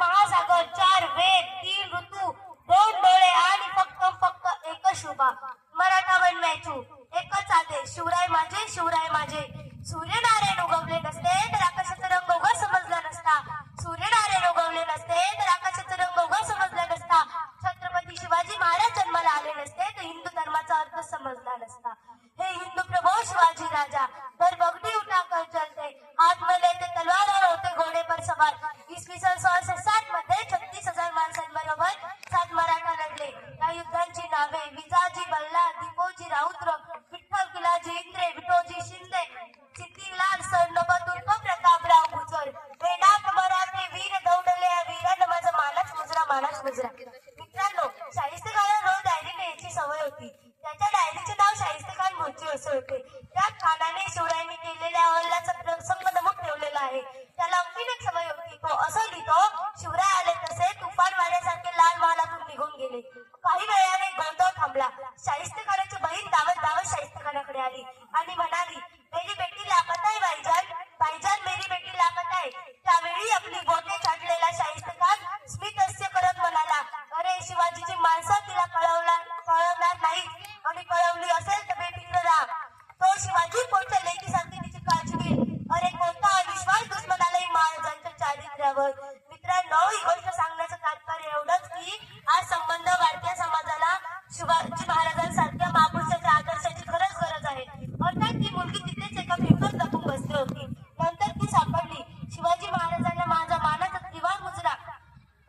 महासागर चार वेद तीन ऋतू दोन डोळे आणि फक्त फक्त एकच शोभा. मराठा बनवायचू एकच आदेश शिवराय माझे शिवराय माझे. सूर्यनारायण उगवले नसते तर आकाशाचा रंग उगा समजला नसता. सूर्यनारायण उगवले नसते तर आकाशाचा रंग उगा समजला नसता. छत्रपती शिवाजी महाराज जन्माला आले नसते तर हिंदू धर्माचा अर्थ समजला नसता. हे हिंदू प्रभू शिवाजी राजा. तर बगडी उठाकर चलते हात मले ते तलवार होते घोडे पर सवार. इसवी सन सोळाशे होती. त्याच्या डायरीचे नाव शाहिस्ते खान भोजी असे होते. त्या खानाने शिवरायांनी केलेल्या अहल्याचा प्रसंग नमूद ठेवलेला आहे. त्याला आणखीन एक सवय होती. तो असं लिहितो शिवराय आले तसे तुफान वाऱ्यासारखे लाल महालातून निघून गेले. काही वेळाने गोंधळ थांबला. शाहिस्ते खानाची शिवाजी महाराजांसारख्या महापुरुषाच्या आदर्शाची खरंच गरज आहे. अर्थात ती मुलगी तिथेच एका भिंतीवर लपून बसली होती. नंतर ती सापडली. शिवाजी महाराजांना माझा मानाचा त्रिवार मुजरा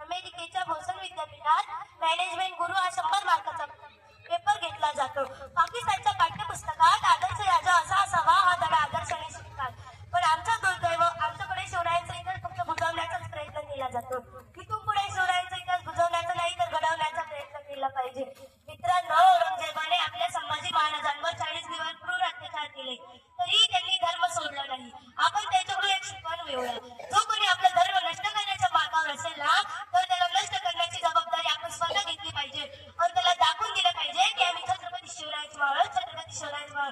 अमेरिकेच्या बोस्टन विद्यापीठात मॅनेजमेंट गुरु हा शंभर मार्काचा पेपर घेतला जातो. पाकिस्तानच्या पाठ्यपुस्तकात आदर्श राजा असा असावा हा धडा आदर्शाने शिकतात. पण आमचा दुर्दैव आमच्याकडे शिवरायांचा इतर फक्त बुजवण्याचाच प्रयत्न केला जातो. की तू बळ छत्रपती शिवराज बळ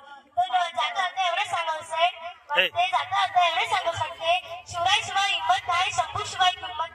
ते जाता एवढे सांगू शकते. शिवराय शिवाय हिंमत नाही शंभू शिवाय किंमत